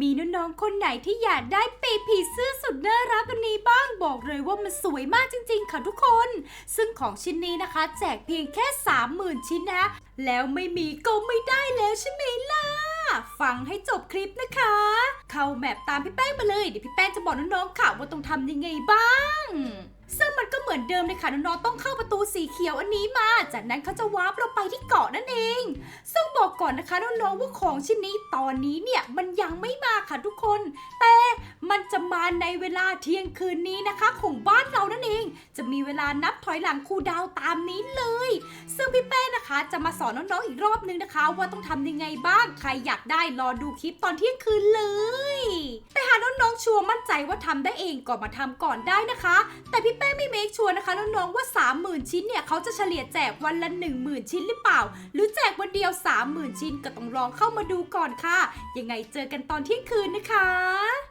มีน้องๆคนไหนที่อยากได้ปีผีเสื้อสุดน่ารักอันนี้บ้างบอกเลยว่ามันสวยมากจริง ๆ ค่ะทุกคน ซึ่งของชิ้นนี้นะคะ แจกเพียงแค่ 30,000 ชิ้นนะคะแล้วไม่มีก็ไม่ได้แล้วใช่ไหมล่ะ ฟังให้จบคลิปนะคะ เข้าแมปตามพี่แป้งมาเลย เดี๋ยวพี่แป้งจะบอกน้องๆค่ะว่าต้องทำยังไงบ้างซึ่งมันก็เหมือนเดิมเลยค่ะน้องๆต้องเข้าประตูสีเขียวอันนี้มา จากนั้นเขาจะวาร์ปเราไปที่เกาะนั่นเอง บอกก่อนนะคะน้องๆว่าของชิ้นนี้ตอนนี้เนี่ยมันยังไม่มาค่ะทุกคน แต่มันจะมาในเวลาเที่ยงคืนนี้นะคะ ของบ้านเรานั่นเอง จะมีเวลานับถอยหลังครูดาวตามนี้เลย ซึ่งพี่แป้นะคะ จะมาสอนน้องๆอีกรอบนึงนะคะ ว่าต้องทำยังไงบ้างใครอยากได้รอดูคลิปตอนเที่ยงคืนเลย แต่หากน้องๆชัวร์มั่นใจว่าทำได้เองก็มาทำก่อนได้นะคะ แต่พี่แป้ไม่เมคชัวร์นะคะน้องๆว่า 30,000 ชิ้นเนี่ยเขาจะเฉลี่ยแจกวันละ 10,000 ชิ้นหรือเปล่า หรือแจกวันเดียว 30,000 ชิ้นก็ต้องลองเข้ามาดูก่อนค่ะ ยังไงเจอกันตอนเที่ยงคืนนะคะ